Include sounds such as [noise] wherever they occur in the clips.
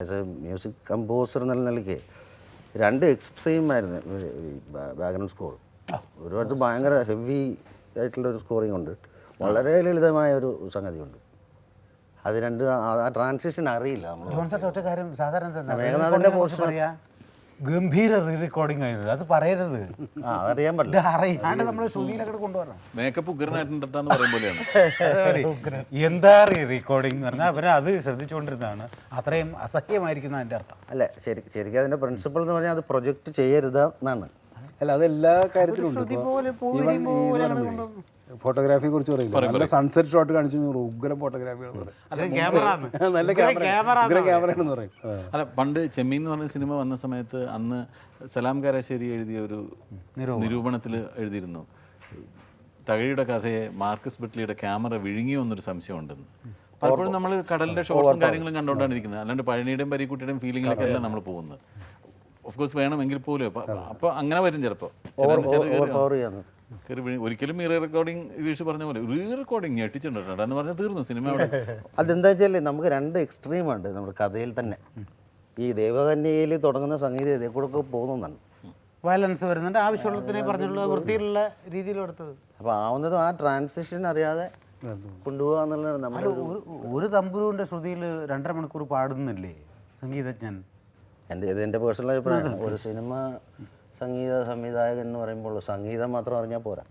As A music composer എന്നുള്ള നിലയ്ക്ക് രണ്ട് എക്സ്ട്രീം ആയിരുന്നു ബാക്ക്ഗ്രൗണ്ട് സ്കോർ ഒരു അടുത്ത് ഭയങ്കര ഹെവി ആയിട്ടുള്ള ഒരു സ്കോറിംഗ് ഉണ്ട്. വളരെ ലളിതമായ ഒരു സംഗതിയുണ്ട് അത് രണ്ട് ആ- ട്രാൻസിഷൻ അറിയില്ല നമ്മൾ ജോൺസൺ ഗംഭീര റീ റെക്കോർഡിംഗ് ആയിരുന്നു. അത് പറയരുത്. ആ അതറിയാൻ ഇത് പറ്റില്ല അറിയാണ്ട് നമ്മൾ ശ്രുതിയിലൊക്കെ കൊണ്ടുവരണം മേക്കപ്പ് ഉഗ്രനായിട്ടുണ്ടെന്ന് പറയും പോലെയാണ്. എന്താ റീ റെക്കോർഡിംഗ് എന്ന് പറഞ്ഞാൽ അവരെ അത് ശ്രദ്ധിച്ചുകൊണ്ടിരുന്നതാണ് അത്രയും അസഹ്യമായിരിക്കുന്ന അതിന്റെ അർത്ഥം. അല്ല ശരി ശരിക്കും അതിന്റെ പ്രിൻസിപ്പൾ എന്ന് പറഞ്ഞാൽ അത് പ്രൊജക്റ്റ് ചെയ്യരുത് എന്നാണ്. അല്ല അത് എല്ലാ കാര്യത്തിലും ഉണ്ട് ശ്രുതി പോലെ പൂവിരി ഈവൻ ഈ ഇത് പറയുമ്പോഴേ ഫോട്ടോഗ്രാഫിയെ കുറിച്ച് പറയില്ല? നല്ല സൺസെറ്റ് ഷോട്ട് കാണിച്ചു ഉഗ്ര ക്യാമറ [laughs] നല്ല ക്യാമറ ഉഗ്ര ക്യാമറയാണെന്ന് പറയും. അല്ല പണ്ട് ചെമ്മീൻ എന്ന് പറഞ്ഞ സിനിമ വന്ന സമയത്ത് അന്ന് സലാം കാരാശ്ശേരി എഴുതിയ ഒരു നിരൂപണത്തിൽ എഴുതിയിരുന്നു. തകഴിയുടെ കഥയെ മാർക്കസ് ബിറ്റ്ലിയുടെ ക്യാമറ വിഴുങ്ങിയോ എന്നൊരു സംശയമുണ്ടെന്ന്. പലപ്പോഴും നമ്മൾ കടലിന്റെ ഷോട്ട്സും കാര്യങ്ങളും കണ്ടുകൊണ്ടാണ് ഇരിക്കുന്നത്. അല്ലാണ്ട് പഴനിയുടെയും പരിക്കുട്ടിയുടെയും ഫീലിങ്ങിലൊക്കെ അല്ല നമ്മൾ പോകുന്നത്. ഓഫ് കോഴ്സ് വേണമെങ്കിൽ പോലും. അപ്പൊ അപ്പൊ അങ്ങനെ വരും ചിലപ്പോൾ പവർ ഒരിക്കലും റീ റെക്കോർഡിംഗ് പറഞ്ഞ പോലെ റീ റെക്കോർഡിംഗ് ഞെട്ടിച്ചിട്ടുണ്ട് എന്ന് പറഞ്ഞാൽ തീർന്നു സിനിമ അവിടെ. [laughs] അതെന്താ വെച്ചാൽ നമുക്ക് രണ്ട് എക്സ്ട്രീം ഉണ്ട് നമ്മുടെ കഥയിൽ തന്നെ. ഈ ദേവകന്യയിൽ തുടങ്ങുന്ന സംഗീതം ഇതേ കൂടെ ഒക്കെ പോകുന്നതാണ് വയലൻസ് വരുന്നുണ്ട്. ആവശ്യമുള്ളതിനെ പറഞ്ഞുള്ള വൃത്തിയിലുള്ള രീതിയിൽ എടുത്തത്. അപ്പോൾ ആവുന്നതും ആ ട്രാൻസിഷൻ അറിയാതെ കൊണ്ടുപോകുക എന്നുള്ളതാണ് നമ്മുടെ ഒരു തമ്പുരുവിന്റെ ഒരു തമ്പുരുവിന്റെ ശ്രുതിയിൽ രണ്ടര മണിക്കൂർ പാടുന്നില്ലേ? സംഗീതജ്ഞൻ. എന്റെ ഇത് എന്റെ പേഴ്സണൽ അഭിപ്രായമാണ്. ഒരു സിനിമ സംഗീത സംവിധായകൻ എന്ന് പറയുമ്പോൾ സംഗീതം മാത്രം അറിഞ്ഞാൽ പോരാ.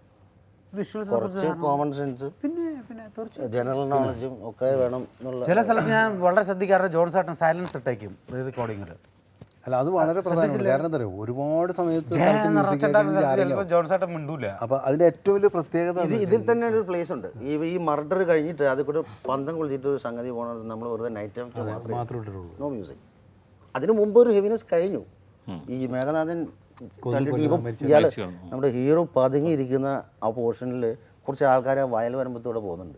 വിഷ്വൽസ് കുറച്ച് കോമൺ സെൻസ് പിന്നെ പിന്നെ തീർച്ചയായും. ജനറൽ നോളജും ഒക്കെ വേണം എന്നുള്ള ചില സ്ഥലത്ത് ഞാൻ വളരെ ശ്രദ്ധിക്കാറുണ്ട് ജോൺ സാട്ടൻ സൈലൻസ് ഇട്ടേക്കും റീ റെക്കോർഡിങ്ങിൽ അല്ല അത് വളരെ പ്രധാനമാണ്. കാരണം എന്താ പറയുക ഒരുപാട് സമയത്ത് ജോൺ സാട്ടൻ മിണ്ടൂല. അപ്പോൾ അതിന്റെ ഏറ്റവും വലിയ പ്രത്യേകത ഇതിൽ തന്നെ ഒരു പ്ലേസ് ഉണ്ട്. ഈ ഈ മർഡർ കഴിഞ്ഞിട്ട് അതിൽ കൂടെ പന്തം കുളിച്ചിട്ട് ഒരു സംഗതി പോകണത് നമ്മൾ വെറുതെ നൈറ്റ് ടൈം മാത്രമേ ഇട്ടിട്ടുള്ളൂ. നോ മ്യൂസിക് അതിനു മുമ്പ് ഒരു ഹെവിനെസ് കഴിഞ്ഞു. ഈ മേഘനാഥൻ ഇപ്പം ഇയാൾ നമ്മുടെ ഹീറോ പതുങ്ങിയിരിക്കുന്ന ആ പോർഷനിൽ കുറച്ച് ആൾക്കാർ വയൽ വരുമ്പത്തൂടെ പോകുന്നുണ്ട്.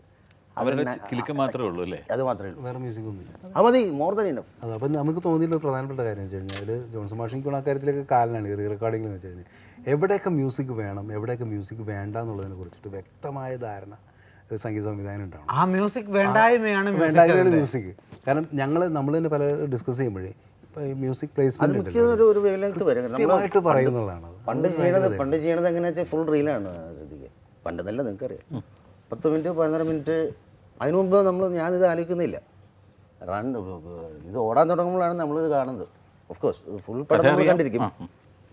അവരുടെ കിലുക്കം മാത്രമേ ഉള്ളൂ അല്ലേ? അത് മാത്രമേ ഉള്ളൂ. വേറെ മ്യൂസിക് ഒന്നുമില്ല. അത് മതി മോർ ദൻ ഇനഫ് അത് അപ്പം നമുക്ക് തോന്നിയിട്ടുള്ള പ്രധാനപ്പെട്ട കാര്യം വെച്ച് കഴിഞ്ഞാൽ ജോൺസൺ മാഷിക്കുള്ള ആ കാര്യത്തിലൊക്കെ കാലനാണ് റീ റെക്കോർഡിംഗ് എന്ന് വെച്ച് കഴിഞ്ഞാൽ എവിടെയൊക്കെ മ്യൂസിക് വേണം എവിടെയൊക്കെ മ്യൂസിക് വേണ്ട എന്നുള്ളതിനെ കുറിച്ചിട്ട് വ്യക്തമായ ധാരണ സംഗീത സംവിധാനം ഉണ്ടാവണം. ആ മ്യൂസിക് വേണ്ടായ്മയാണ് വേണ്ടായ്മയാണ് മ്യൂസിക് കാരണം ഞങ്ങൾ നമ്മൾ തന്നെ പല ഡിസ്കസ് ചെയ്യുമ്പോഴേ മ്യൂസിക് പ്ലേസ്മെന്റ് പറയുന്നതാണ് ഒരു ഒരു വരും. കൃത്യമായിട്ട് പറയുന്നുള്ളതാണ് പണ്ട് ചെയ്യണത് പണ്ട് ചെയ്യണത് എങ്ങനെയാ വെച്ചാൽ ഫുൾ റീലാണ് ശ്രദ്ധിക്കുക. പണ്ട് നല്ല നിങ്ങൾക്കറിയാം പത്ത് മിനിറ്റ് പതിനൊന്ന് മിനിറ്റ് അതിനു മുമ്പ് നമ്മൾ ഞാനിത് ആലോചിക്കുന്നില്ല. റൺ ഇത് ഓടാൻ തുടങ്ങുമ്പോഴാണ് നമ്മളിത് കാണുന്നത്. ഓഫ് കോഴ്സ് ഫുൾ പടം നമ്മൾ കണ്ടിരിക്കും.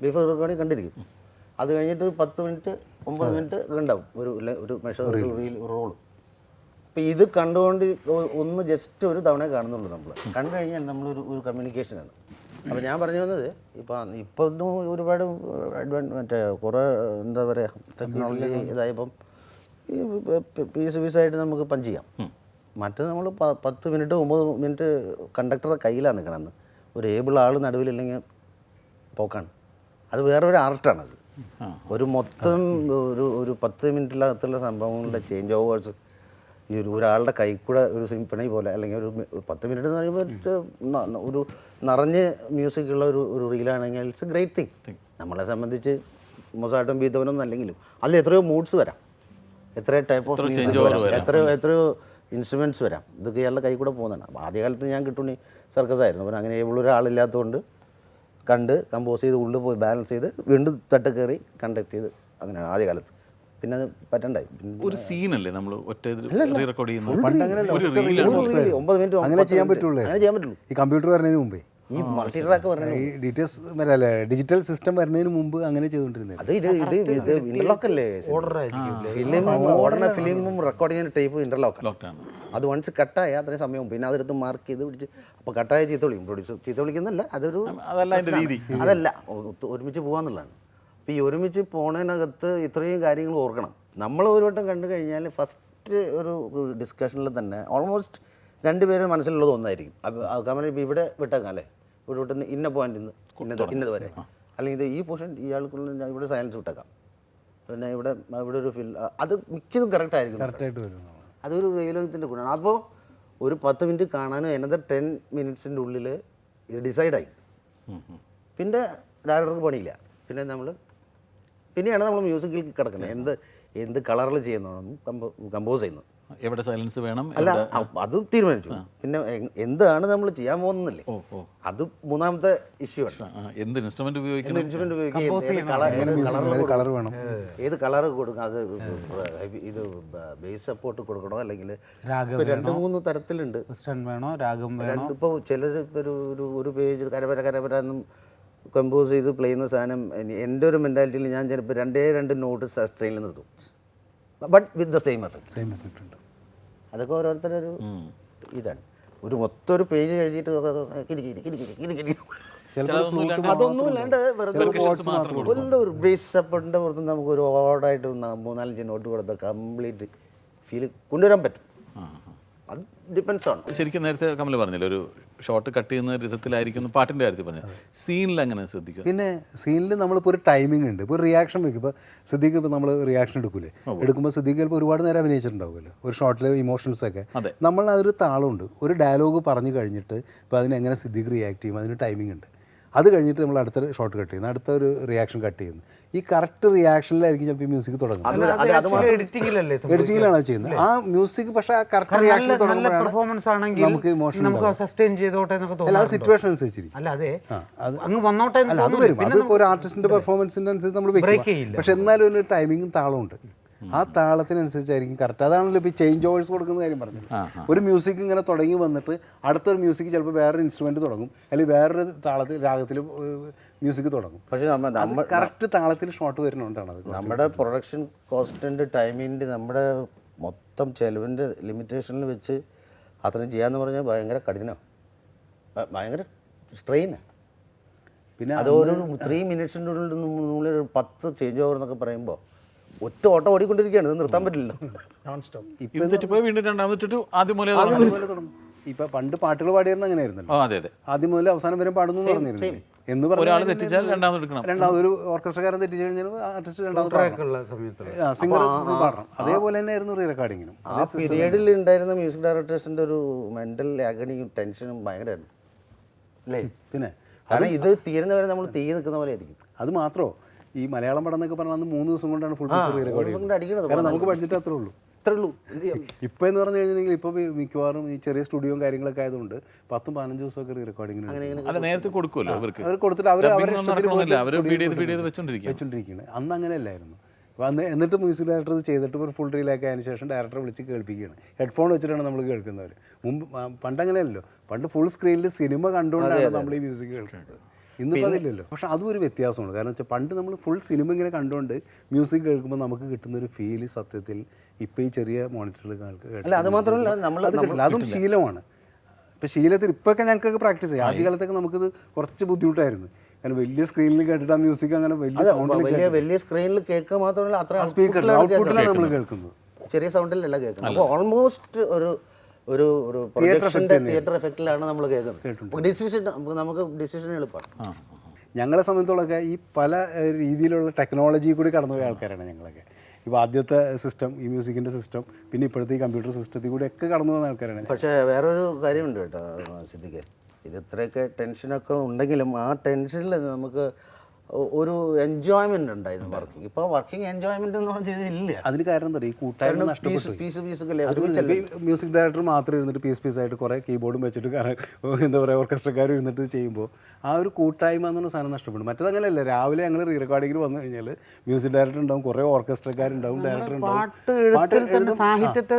ബീഫ് റെക്കോർഡിങ് കണ്ടിരിക്കും. അത് കഴിഞ്ഞിട്ട് ഒരു പത്ത് മിനിറ്റ് ഒമ്പത് മിനിറ്റ് ഉണ്ടാവും. ഒരു ഒരു മെഷർ റീൽ റോൾ അപ്പം ഇത് കണ്ടുകൊണ്ട് ഒന്ന് ജസ്റ്റ് ഒരു തവണ കാണുന്നുള്ളൂ നമ്മൾ കണ്ടു കഴിഞ്ഞാൽ നമ്മളൊരു ഒരു കമ്മ്യൂണിക്കേഷനാണ് അപ്പോൾ ഞാൻ പറഞ്ഞു വന്നത് ഇപ്പം ഇപ്പം ഒന്നും ഒരുപാട് അഡ്വാൻ മറ്റേ കുറേ എന്താ പറയുക ടെക്നോളജി ഇതായപ്പം ഈ പീസ് പീസായിട്ട് നമുക്ക് പഞ്ച് ചെയ്യാം. മറ്റേ നമ്മൾ പത്ത് മിനിറ്റ് ഒമ്പത് മിനിറ്റ് കണ്ടക്ടറുടെ കയ്യിലാണ് നിൽക്കണമെന്ന് ഒരു ഏബിൾ ആൾ നടുവിലില്ലെങ്കിൽ പോക്കാണ്. അത് വേറെ ഒരു ആർട്ടാണത് ഒരു മൊത്തം ഒരു ഒരു പത്ത് മിനിറ്റിനകത്തുള്ള സംഭവങ്ങളുടെ ചേഞ്ച് ഓവേഴ്സ് ഈ ഒരു ഒരാളുടെ കൈക്കൂടെ കൂടെ ഒരു സിംഫണി പോലെ അല്ലെങ്കിൽ ഒരു പത്ത് മിനിറ്റ് എന്ന് പറയുമ്പോൾ ഒരു നിറഞ്ഞ് മ്യൂസിക് ഉള്ള ഒരു ഒരു റീലാണെങ്കിൽ ഇറ്റ്സ് എ ഗ്രേറ്റ് തിങ് നമ്മളെ സംബന്ധിച്ച് മൊസാട്ടും ബീതവനൊന്നും അല്ലെങ്കിലും അതിൽ എത്രയോ മൂഡ്സ് വരാം. എത്രയോ ടൈപ്പ് ഓഫ് മ്യൂസിക് വരാം. എത്രയോ എത്രയോ ഇൻസ്ട്രുമെന്റ്സ് വരാം. ഇതൊക്കെ ഇയാളുടെ കൈ കൂടെ പോകുന്നതാണ്. അപ്പോൾ ആദ്യകാലത്ത് ഞാൻ കിട്ടുണി സർക്കസ് ആയിരുന്നു. അപ്പം അങ്ങനെ ഒരാളില്ലാത്തതുകൊണ്ട് കണ്ട് കമ്പോസ് ചെയ്ത് ഉള്ളിൽ പോയി ബാലൻസ് ചെയ്ത് വീണ്ടും തട്ട് കയറി കണ്ടക്ട് ചെയ്ത് അങ്ങനെയാണ് ആദ്യകാലത്ത്. പിന്നെ അത് പറ്റണ്ടായി ഒരു സീനല്ലേ നമ്മൾ ഒറ്റ റെക്കോർഡ് ചെയ്യുന്നത്? ഒമ്പത് മിനിറ്റ് അങ്ങനെ ചെയ്യാൻ പറ്റുള്ളൂ. അങ്ങനെ ചെയ്യാൻ പറ്റുള്ളൂ. ഈ കമ്പ്യൂട്ടർ വരുന്നതിന് മുമ്പേ. ഈ മൾട്ടി ട്രാക്ക് പറഞ്ഞ ഈ ഡീറ്റെയിൽസ് അല്ല ഡിജിറ്റൽ സിസ്റ്റം വരുന്നതിന് മുമ്പ് അങ്ങനെ ചെയ്തുകൊണ്ടിരുന്നത് അത് ഇത് ഇത് ഇത് ഇന്റർലോക്ക് അല്ലേ? ഫിലിം ഓടുന്ന ഫിലിമും റെക്കോർഡ് ചെയ്യുന്ന ടൈപ്പ് ഇന്റർലോക്ക് അത് വൺസ് കട്ടായ അത്രയും സമയം പിന്നെ അതെടുത്ത് മാർക്ക് ചെയ്ത് പിടിച്ച് അപ്പോൾ കട്ടായ ചീത്ത വിളിക്കും. പ്രൊഡ്യൂസർ ചീത്ത വിളിക്കുന്നല്ല അതൊരു അതല്ല അതല്ല ഒരുമിച്ച് പോകാന്നുള്ളതാണ് അപ്പോൾ ഈ ഒരുമിച്ച് പോണതിനകത്ത് ഇത്രയും കാര്യങ്ങൾ ഓർക്കണം. നമ്മൾ ഒരു വട്ടം കണ്ടു കഴിഞ്ഞാൽ ഫസ്റ്റ് ഒരു ഡിസ്കഷനിൽ തന്നെ ഓൾമോസ്റ്റ് രണ്ടുപേരും മനസ്സിലുള്ളത് ഒന്നായിരിക്കും. അപ്പോൾ കമൽ ഇപ്പോൾ ഇവിടെ വിട്ടേക്കാം അല്ലേ? ഇവിടെ വിട്ടുന്ന ഇന്ന പോയിന്റ് ഇന്ന് ഇന്നത് ഇന്നത് വരെ. അല്ലെങ്കിൽ ഇത് ഈ പോർഷൻ ഇയാൾക്കുള്ള ഞാൻ ഇവിടെ സയൻസ് വിട്ടേക്കാം. പിന്നെ ഇവിടെ ഇവിടെ ഒരു ഫിൽ അത് മിക്കതും കറക്റ്റ് ആയിരിക്കും. കറക്റ്റായിട്ട് വരും അതൊരു വേലോകത്തിന്റെ ഗുണമാണ്. അപ്പോൾ ഒരു പത്ത് മിനിറ്റ് കാണാനും എന്നത് ടെൻ മിനിറ്റ്സിന്റെ ഉള്ളിൽ ഇത് ഡിസൈഡായി പിന്നെ ഡയറക്ടർക്ക് പണിയില്ല. പിന്നെ നമ്മൾ പിന്നെയാണ് നമ്മൾ മ്യൂസിക്കിൽ കിടക്കുന്നത്. എന്ത് എന്ത് കളറിൽ ചെയ്യുന്നതാണ് കമ്പോ കമ്പോസ് ചെയ്യുന്നത്. എവിടെ സൈലൻസ് വേണം അല്ല അത് തീരുമാനിച്ചു. പിന്നെ എന്താണ് നമ്മൾ ചെയ്യാൻ പോകുന്നില്ലേ അത് മൂന്നാമത്തെ ഇഷ്യൂ ആണ്. എന്ത് ഇൻസ്ട്രുമെന്റ് ഉപയോഗിക്കണം? ഇൻസ്ട്രുമെന്റ് ഉപയോഗിക്കുക ഏത് കളർ കൊടുക്കും? കളർ വേണം ഏത് കളർ കൊടുക്കണം അത് ഇത് ബേസ് സപ്പോർട്ട് കൊടുക്കണോ? അല്ലെങ്കിൽ രാഗം രണ്ട് മൂന്ന് തരത്തിലുണ്ട്. വേണോ? രാഗം വേണോ? ഇപ്പോൾ ചിലർ ഒരു ഒരു പേജ് കരപര കരപര എന്നും കമ്പോസ് ചെയ്ത് പ്ലേ ചെയ്യുന്ന സാധനം എന്റെ ഒരു മെന്റാലിറ്റിയിൽ ഞാൻ ചിലപ്പോൾ രണ്ടേ രണ്ട് നോട്ട് സസ്റ്റൈനിൽ നിർത്തും. But with the same effect same effect ഉണ്ട്. അതൊക്കെ ഓരോരുത്തരുടെ ഒരു ഇതാണ്. ഒരു മൊത്തം ഒരു പേജ് എഴുതിയിട്ട് കിരി കിരി കിരി കിരി കിരി കിരി. ചിലതൊന്നും ഇല്ലാണ്ട് അതൊന്നും വെറുതെ ഒരു ബേസ് സപ്പോർട്ടിന്റെ പുറത്ത് നമുക്ക് ഒരു ഓർഡായിട്ട് മൂന്നാലഞ്ച് നോട്ട് കൊടുത്ത കംപ്ലീറ്റ് ഫീൽ കൊണ്ടുവരാൻ പറ്റും. അത് ഡിപ്പെൻസ് ആണ് ശരിക്കും നേരത്തെ കമൽ പറഞ്ഞില്ല ഒരു ഷോട്ട് കട്ട് ചെയ്യുന്ന വിധത്തിലായിരിക്കും പാട്ടിന്റെ കാര്യത്തിൽ പറഞ്ഞത്. സീനിൽ അങ്ങനെ ശ്രദ്ധിക്കും പിന്നെ സീനിൽ നമ്മളിപ്പോൾ ഒരു ടൈമിംഗ് ഉണ്ട്. ഇപ്പോൾ റിയാക്ഷൻ വെക്കും. ഇപ്പോൾ സിദ്ദീഖ് ഇപ്പോൾ നമ്മൾ റിയാക്ഷൻ എടുക്കൂലേ? എടുക്കുമ്പോൾ സിദ്ദീഖ് ചിലപ്പോൾ ഒരുപാട് നേരം അഭിനയിച്ചിട്ടുണ്ടാവുമല്ലോ. ഒരു ഷോട്ടിലെ ഇമോഷൻസ് ഒക്കെ. നമ്മൾ അതൊരു താളമുണ്ട് ഒരു ഡയലോഗ് പറഞ്ഞു കഴിഞ്ഞിട്ട് ഇപ്പോൾ അതിനെങ്ങനെ സിദ്ദീഖ് റിയാക്ട് ചെയ്യും? അതിന് ടൈമിംഗ് ഉണ്ട്. അത് കഴിഞ്ഞിട്ട് നമ്മൾ അടുത്ത ഷോട്ട് കട്ട് ചെയ്യുന്നു. അടുത്ത ഒരു റിയാക്ഷൻ കട്ട് ചെയ്യുന്നു. ഈ കറക്റ്റ് റിയാക്ഷനിലായിരിക്കും ചിലപ്പോൾ മ്യൂസിക് തുടങ്ങുന്നത്. എഡിറ്റിംഗിലാണ് അത് അത് ചെയ്യുന്നത്. ആ മ്യൂസിക് പക്ഷേ ആ കറക്റ്റ് റിയാക്ഷൻ നല്ല തുടങ്ങുമ്പോഴാണ് പെർഫോമൻസ് ആണെങ്കിൽ നമുക്ക് ഇമോഷൻ അല്ല അത് സിറ്റുവേഷൻ അനുസരിച്ചിരിക്കും. അല്ല അതെ. അത് അത്. വരും. അതിപ്പോൾ ഒരു ആർട്ടിസ്റ്റിന്റെ പെർഫോമൻസിന്റെ അനുസരിച്ച് നമ്മൾ വെക്കും. പക്ഷെ എന്നാലും ഒരു ടൈമിങ്ങും താളമുണ്ട് ആ താളത്തിനനുസരിച്ചായിരിക്കും കറക്റ്റ് അതാണല്ലോ ഇപ്പോൾ ചേഞ്ച് ഓവേഴ്സ് കൊടുക്കുന്ന കാര്യം പറഞ്ഞത്. ഒരു മ്യൂസിക് ഇങ്ങനെ തുടങ്ങി വന്നിട്ട് അടുത്തൊരു മ്യൂസിക് ചിലപ്പോൾ വേറൊരു ഇൻസ്ട്രുമെന്റ് തുടങ്ങും. അല്ലെങ്കിൽ വേറൊരു താളത്തിൽ രാഗത്തിൽ മ്യൂസിക് തുടങ്ങും. പക്ഷേ നമ്മൾ കറക്റ്റ് താളത്തിൽ ഷോട്ട് വരുന്നുണ്ടാണ് അത് നമ്മുടെ പ്രൊഡക്ഷൻ കോസ്റ്റിന്റെ ടൈമിന്റെ നമ്മുടെ മൊത്തം ചെലവിന്റെ ലിമിറ്റേഷനിൽ വെച്ച് അത്രയും ചെയ്യാന്ന് പറഞ്ഞാൽ ഭയങ്കര കഠിനമാണ് ഭയങ്കര സ്ട്രെയിനാണ് പിന്നെ അത് ത്രീ മിനിറ്റ്സിന്റെ ഉള്ളിൽ ഉള്ളിൽ ഒരു പത്ത് ചേഞ്ച് ഓവർ എന്നൊക്കെ പറയുമ്പോൾ ഒറ്റ ഓട്ടം ഓടിക്കൊണ്ടിരിക്കുകയാണ്. ഇത് നിർത്താൻ സ്റ്റോപ്പ് ഇത് തെറ്റിപ്പോയി വീണ്ടും രണ്ടാമത്തിട്ട് ആദ്യം മുതലേ ഇപ്പൊ പണ്ട് പാട്ടുകൾ പാടിയിരുന്ന അങ്ങനെയായിരുന്നല്ലോ. ഓ അതെ അതെ. ആദ്യം മുതൽ അവസാനം വരെ പാടുന്നു പറഞ്ഞിരുന്നു എന്ന് ഒരാൾ പറഞ്ഞാൽ രണ്ടാമത് എടുക്കണം. രണ്ടാമത് ഒരു ഓർക്കസ്ട്രക്കാരൻ തെറ്റിച്ചു കഴിഞ്ഞാൽ ആർട്ടിസ്റ്റ് രണ്ടാമത് സിംഗർ പാടണം. അതേപോലെ തന്നെ ആയിരുന്നു റീ റെക്കോർഡിങ്ങിനും ആ പീരീഡിൽ ഉണ്ടായിരുന്ന മ്യൂസിക് ഡയറക്ടേഴ്സിന്റെ ഒരു മെന്റൽ ആഗണിയും ടെൻഷനും ഭയങ്കരമായിരുന്നു അല്ലേ? പിന്നെ കാരണം ഇത് തീരുന്നവരെ നമ്മൾ തീ നിൽക്കുന്ന പോലെ ആയിരിക്കും. അത് മാത്രമോ ഈ മലയാളം പടം എന്നൊക്കെ പറഞ്ഞാൽ അന്ന് മൂന്ന് ദിവസം കൊണ്ടാണ് ഫുൾ പിക്ചർ റെക്കോർഡ് ചെയ്യുന്നത് കാരണം നമുക്ക് ബഡ്ജറ്റ് അത്രേ ഉള്ളൂ. ഉള്ളൂ. ഇപ്പം എന്ന് പറഞ്ഞു കഴിഞ്ഞിട്ടുണ്ടെങ്കിൽ ഇപ്പോൾ മിക്കവാറും ഈ ചെറിയ സ്റ്റുഡിയോയും കാര്യങ്ങളൊക്കെ ആയതുകൊണ്ട് പത്തും പതിനഞ്ച് ദിവസമൊക്കെ റീ റെക്കോർഡിങ്ങിന് നേരത്തെ കൊടുക്കുമല്ലോ അവർക്ക് അവർ കൊടുത്തിട്ട് അവർ Dubbing അവരെ ഒന്നും നടക്കണമെന്നില്ല. അവർ ഫീഡ് ചെയ്ത് ഫീഡ് ചെയ്ത് വെച്ചോണ്ടിരിക്കും വെച്ചുകൊണ്ടിരിക്കുകയാണ് അന്ന് അങ്ങനെ അല്ലായിരുന്നു അന്ന് എന്നിട്ട് മ്യൂസിക് ഡയറക്ടർ ഇത് ചെയ്തിട്ട് ഒരു ഫുൾ റീലാക്കി അതിന് ശേഷം ഡയറക്ടറെ വിളിച്ച് കേൾപ്പിക്കുകയാണ്. ഹെഡ്ഫോൺ വെച്ചിട്ടാണ് നമ്മൾ കേൾക്കുന്നവർ മുമ്പ് പണ്ടങ്ങനെയല്ലോ പണ്ട് അങ്ങനെയല്ലോ പണ്ട് ഫുൾ സ്ക്രീനിൽ സിനിമ കണ്ടുകൊണ്ടാണ് നമ്മൾ ഈ മ്യൂസിക് കേൾക്കുന്നത്. ഇന്നിപ്പോൾ അതില്ലല്ലോ. പക്ഷെ അതും ഒരു വ്യത്യാസമാണ്. കാരണം വെച്ചാൽ പണ്ട് നമ്മൾ ഫുൾ സിനിമ ഇങ്ങനെ കണ്ടുകൊണ്ട് മ്യൂസിക് കേൾക്കുമ്പോൾ നമുക്ക് കിട്ടുന്ന ഒരു ഫീൽ സത്യത്തിൽ ഇപ്പോൾ ഈ ചെറിയ മോണിറ്ററിൽ അല്ല അത് മാത്രമല്ല നമ്മൾ അത് ശീലമാണ്. ഇപ്പം ശീലത്തിൽ ഇപ്പൊക്കെ ഞങ്ങൾക്കൊക്കെ പ്രാക്ടീസ് ചെയ്യാം. ആദ്യ കാലത്തൊക്കെ നമുക്കിത് കുറച്ച് ബുദ്ധിമുട്ടായിരുന്നു. കാരണം വലിയ സ്ക്രീനിൽ കേട്ടിട്ട് ആ മ്യൂസിക് അങ്ങനെ വലിയ വലിയ വലിയ സ്ക്രീനിൽ കേൾക്കുക മാത്രമല്ല അത്ര സ്പീക്കറിൽ ഔട്ട്പുട്ടിലാണ് നമ്മൾ. കേൾക്കുന്നത്. ചെറിയ സൗണ്ടിലല്ല കേൾക്കുന്നത്. അപ്പോൾ ഓൾമോസ്റ്റ് ഒരു ഒരു ഒരു പ്രൊജക്ഷന്റെ തിയേറ്റർ എഫക്റ്റിലാണ് നമ്മൾ കേൾക്കുന്നത്. ഡിസിഷൻ നമുക്ക് ഡിസിഷൻ എളുപ്പമാണ്. ഞങ്ങളെ സംബന്ധിച്ചോളൊക്കെ ഈ പല രീതിയിലുള്ള ടെക്നോളജി കൂടി കടന്നുപോയ ആൾക്കാരാണ് ഞങ്ങളൊക്കെ. ഇപ്പോൾ ആദ്യത്തെ സിസ്റ്റം ഈ മ്യൂസിക്കിന്റെ സിസ്റ്റം പിന്നെ ഇപ്പോഴത്തെ ഈ കമ്പ്യൂട്ടർ സിസ്റ്റത്തിൽ കൂടി ഒക്കെ കടന്നു പോകുന്ന ആൾക്കാരാണ്. പക്ഷേ വേറൊരു കാര്യമുണ്ട് കേട്ടോ സിദ്ധിക്ക് ഇത് ഇത്രയൊക്കെ ടെൻഷനൊക്കെ ഉണ്ടെങ്കിലും ആ ടെൻഷനിൽ നമുക്ക് ഒരു എൻജോയ്മെന്റ് ഉണ്ടായിരുന്നു വർക്കിംഗ് ഇപ്പൊ വർക്കിംഗ് എൻജോയ്മെന്റ് എന്ന് അതിന് കാരണം എന്താ ഈ കൂട്ടായ്മ മ്യൂസിക് ഡയറക്ടർ മാത്രം ഇരുന്നിട്ട് പീസ് പീസ് ആയിട്ട് കുറെ കീബോർഡും വെച്ചിട്ട് എന്താ പറയുക ഓർക്കസ്ട്രക്കാരും ഇരുന്നിട്ട് ചെയ്യുമ്പോൾ ആ ഒരു കൂട്ടായ്മ എന്നുള്ള സാധനം നഷ്ടപ്പെടും. മറ്റേത് അങ്ങനെയല്ല. രാവിലെ ഞങ്ങൾ റീ റെക്കോർഡിങ്ങിൽ വന്നു കഴിഞ്ഞാൽ മ്യൂസിക് ഡയറക്ടർ ഉണ്ടാവും കുറെ ഓർക്കസ്ട്രക്കാരുണ്ടാവും ഡയറക്ടർ ഉണ്ടാവും. സാഹിത്യത്തെ.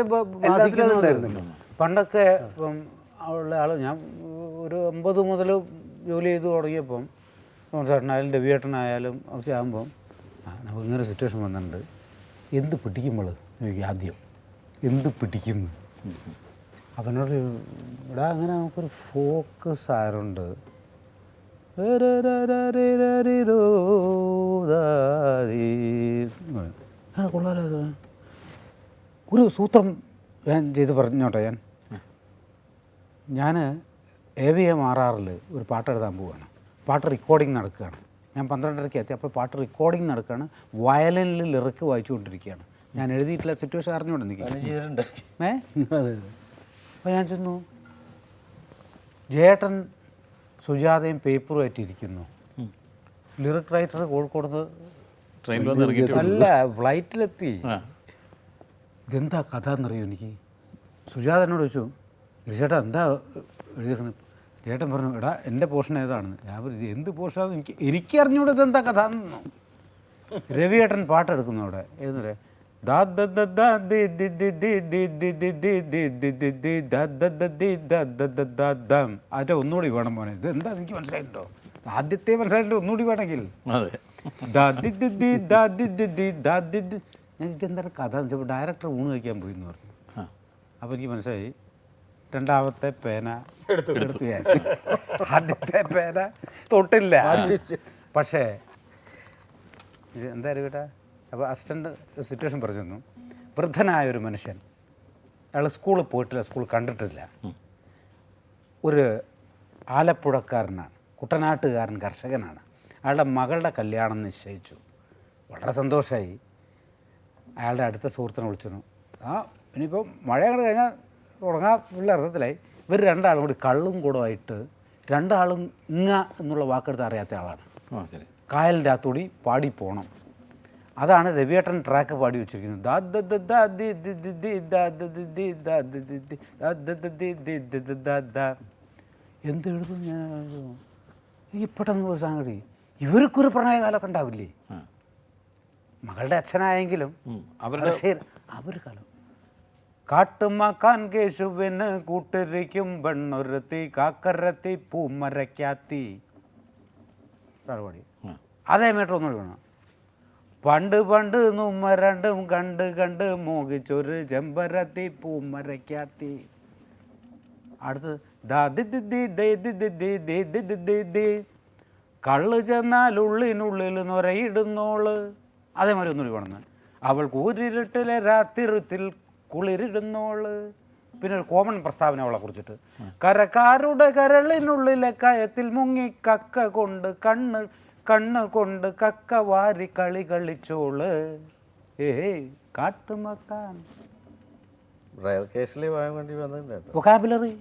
പണ്ടൊക്കെ ഉള്ള ആൾ ഞാൻ ഒരു ഒമ്പത് മുതൽ ജോലി ചെയ്തു തുടങ്ങിയപ്പം ചേട്ടനായാലും രവിയേട്ടനായാലും ഒക്കെ ആകുമ്പം ആ നമുക്ക് ഇങ്ങനെ സിറ്റുവേഷൻ വന്നിട്ടുണ്ട്. എന്ത് പിടിക്കുമ്പോൾ ആദ്യം എന്ത് പിടിക്കും അവനോട് ഇവിടെ അങ്ങനെ നമുക്കൊരു ഫോക്കസ് ആയതുകൊണ്ട് കൊള്ളാലോ. ഒരു സൂത്രം ഞാൻ ചെയ്ത് പറഞ്ഞോട്ടെ ഞാൻ? ഞാൻ എ വി എം ആർ ആറിൽ ഒരു പാട്ടെഴുതാൻ പോവുകയാണ് പാട്ട് റെക്കോർഡിങ് നടക്കുകയാണ്. ഞാൻ പന്ത്രണ്ടരയ്ക്ക് എത്തി അപ്പോൾ പാട്ട് റെക്കോർഡിങ് നടക്കുകയാണ്. വയലിനിൽ ലിറിക്ക് വായിച്ചുകൊണ്ടിരിക്കുകയാണ്. ഞാൻ എഴുതിയിട്ടില്ല സിറ്റുവേഷൻ അറിഞ്ഞുകൊണ്ട് നിൽക്കുക ഏ? അപ്പോൾ ഞാൻ ചെന്നു. ജയേട്ടൻ സുജാതയും പേപ്പറും ആയിട്ടിരിക്കുന്നു. ലിറിക് റൈറ്റർ കോഴിക്കോട് അല്ല ഫ്ലൈറ്റിലെത്തി ഇതെന്താ കഥ എന്നറിയോ എനിക്ക്? സുജാത എന്നോട് ചോദിച്ചു ഗിരിചേട്ടാ എന്താ എഴുതിയിരിക്കണത് ചേട്ടൻ പറഞ്ഞു എടാ എന്റെ പോർഷൻ ഏതാണെന്ന് ഞാൻ പറഞ്ഞു എന്ത് പോർഷനാണെന്ന് എനിക്ക് എനിക്കറിഞ്ഞൂടെ ഇതെന്താ കഥ എന്നു രവിയേട്ടൻ പാട്ടെടുക്കുന്നു അവിടെ എന്ന് പറയാം അറ്റ ഒന്നുകൂടി വേണം മോനെ ഇത് എന്താ എനിക്ക് മനസ്സിലായിട്ടോ ആദ്യത്തെ മനസ്സിലായിട്ടുണ്ട് ഒന്നുകൂടി വേണമെങ്കിൽ ഞാൻ ഇതെന്താണ് കഥ ഡയറക്ടർ ഊണ് കഴിക്കാൻ പോയി എന്ന് പറഞ്ഞു അപ്പോൾ എനിക്ക് മനസ്സിലായി രണ്ടാമത്തെ പേന എടുത്തു. ഞാൻ. ആദ്യത്തെ പേന തൊട്ടില്ല. പക്ഷേ എന്തായാലും കേട്ടാ അപ്പോൾ അസിസ്റ്റന്റ് സിറ്റുവേഷൻ പറഞ്ഞു തന്നു. വൃദ്ധനായ ഒരു മനുഷ്യൻ. അയാൾ സ്കൂളിൽ പോയിട്ടില്ല സ്കൂൾ കണ്ടിട്ടില്ല. ഒരു ആലപ്പുഴക്കാരനാണ് കുട്ടനാട്ടുകാരൻ കർഷകനാണ്. അയാളുടെ മകളുടെ കല്യാണം നിശ്ചയിച്ചു. വളരെ സന്തോഷമായി അയാളുടെ അടുത്ത സുഹൃത്തിനെ വിളിച്ചു ആ ഇനിയിപ്പോൾ മഴ അങ്ങോട്ട് കഴിഞ്ഞാൽ തുടങ്ങാൻ ഉള്ള അർത്ഥത്തിലായി. ഇവർ രണ്ടാളും കൂടി കള്ളും കൂടമായിട്ട് രണ്ടാളും ഇങ്ങ എന്നുള്ള വാക്കെടുത്ത് അറിയാത്ത ആളാണ്. കായലിന്റെ അകത്തൂടി പാടി പോകണം അതാണ് രവിയേട്ടൻ ട്രാക്ക് പാടി വെച്ചിരിക്കുന്നത്. എന്ത് എഴുതും ഞാൻ? എനിക്ക് പെട്ടെന്ന് ഒരു സംഗതി ഇവർക്കൊരു പ്രണയകാലമൊക്കെ ഉണ്ടാവില്ലേ? മകളുടെ അച്ഛനായെങ്കിലും അവരുടെ അവർ കാലം. കാട്ടുമാക്കാൻ കേശുവിന് കൂട്ടിരിക്കും പെണ്ണൊരുത്തി കാക്കരത്തി പൂമരക്കാത്തി അതേ മീറ്റർ ഒന്നുകൂടി വേണം പണ്ട് പണ്ട് നുമ്മ രണ്ടും കണ്ട് കണ്ട് മോഹിച്ചൊരു ചെമ്പരത്തി പൂമരക്കാത്തി അടുത്ത് കള്ള് ചെന്നാൽ ഉള്ളിനുള്ളിൽ നൊരയിടുന്നോൾ. അതേമാതിരി ഒന്നുകൂടി വേണമെന്ന് അവൾ കൂരിരുട്ടിലെ രാത്രിത്തിൽ കുളിരിടുന്നോൾ. പിന്നെ ഒരു കോമൺ പ്രസ്താവന അവളെ കുറിച്ചിട്ട്. കരക്കാരുടെ കരളിനുള്ളിലെ കയത്തിൽ മുങ്ങി കക്ക കൊണ്ട് കണ്ണ് കണ്ണ് കൊണ്ട് കക്ക വാരി കളി കളിച്ചോൾ. ഏ കാട്ടുമക്കാൻ വൊക്കാബുലറി.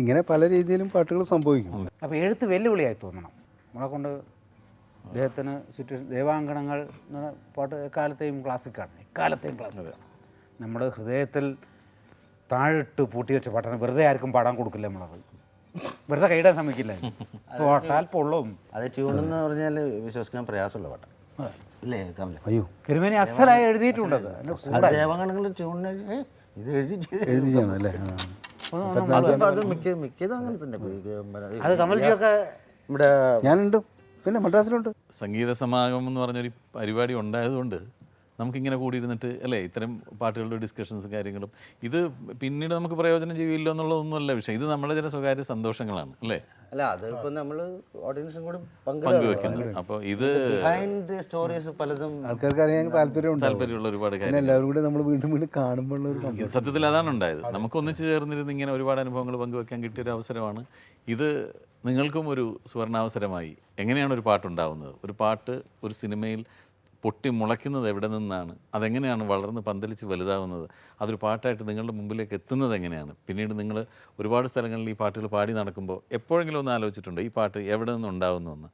ഇങ്ങനെ പല രീതിയിലും പാട്ടുകൾ സംഭവിക്കും. അപ്പോൾ എഴുത്ത് വെല്ലുവിളിയായി തോന്നണം. നമ്മളെ കൊണ്ട് അദ്ദേഹത്തിന് ചുറ്റും ദേവാങ്കണങ്ങൾ പാട്ട് എക്കാലത്തെയും ക്ലാസിക്കാണ് എക്കാലത്തെയും ക്ലാസിക്കാണ് നമ്മുടെ ഹൃദയത്തിൽ താഴിട്ട് പൂട്ടി വെച്ച പാട്ടാണ്. വെറുതെ ആർക്കും പാടാൻ കൊടുക്കില്ല നമ്മളത്. വെറുതെ കൈയിടാൻ സമ്മതിക്കില്ല. പാട്ടാൽ പൊള്ളും. അത് ചൂടെന്ന് പറഞ്ഞാൽ വിശ്വസിക്കാൻ പ്രയാസമുള്ള പാട്ടാണ്. ഇല്ലേ കമല അയ്യോ. കിരുമേനി അസലായി എഴുതിയിട്ടുണ്ട് അത് അതിന്റെ ട്യൂണിന് ഇത് എഴുതി എഴുതി ചെയ്യണം അല്ലേ? അത് മിക്ക മിക്കതും അങ്ങനെ തന്നെ അത് കമൽജിയൊക്കെ ഇവിടെ ഞാനുണ്ട്. പിന്നെ മദ്രാസിലുണ്ട്. സംഗീത സമാഗമം എന്ന് പറഞ്ഞൊരു പരിപാടി ഉണ്ടായതുകൊണ്ട് നമുക്കിങ്ങനെ കൂടിയിരുന്നിട്ട് അല്ലേ? ഇത്തരം പാട്ടുകളുടെ ഡിസ്കഷൻസും കാര്യങ്ങളും. ഇത് പിന്നീട് നമുക്ക് പ്രയോജനം ചെയ്യില്ല എന്നുള്ളതൊന്നുമല്ല വിഷയം. ഇത് നമ്മുടെ ചില സ്വകാര്യ സന്തോഷങ്ങളാണ് അല്ലേ? അല്ല അത് ഇപ്പൊ നമ്മൾ ഓഡിയൻസും കൂടി പങ്കുവെക്കുന്നു അപ്പോൾ ഇത് സ്റ്റോറീസ് പലതും ആൾക്കാർക്ക് അറിയാൻ താല്പര്യമുണ്ട് താല്പര്യമുള്ള ഒരുപാട് കാര്യം എല്ലാവരും കൂടി നമ്മൾ വീണ്ടും വീണ്ടും കാണുമ്പോൾ ഒരു സത്യത്തിൽ അതാണ് ഉണ്ടായത്. നമുക്ക് ഒന്നിച്ച് ചേർന്നിരുന്ന് ഇങ്ങനെ ഒരുപാട് അനുഭവങ്ങൾ പങ്കുവെക്കാൻ കിട്ടിയ ഒരു അവസരമാണ്. ഇത് നിങ്ങൾക്കും ഒരു സുവർണാവസരമായി. എങ്ങനെയാണ് ഒരു പാട്ടുണ്ടാവുന്നത് ഒരു പാട്ട് ഒരു സിനിമയിൽ പൊട്ടി മുളയ്ക്കുന്നത് എവിടെ നിന്നാണ്? അതെങ്ങനെയാണ് വളർന്ന് പന്തലിച്ച് വലുതാവുന്നത്? അതൊരു പാട്ടായിട്ട് നിങ്ങളുടെ മുമ്പിലേക്ക് എത്തുന്നത് എങ്ങനെയാണ്? പിന്നീട് നിങ്ങൾ ഒരുപാട് സ്ഥലങ്ങളിൽ ഈ പാട്ടുകൾ പാടി നടക്കുമ്പോൾ എപ്പോഴെങ്കിലും ഒന്ന് ആലോചിച്ചിട്ടുണ്ടോ? ഈ പാട്ട് എവിടെ നിന്നുണ്ടാവുന്നു എന്ന്?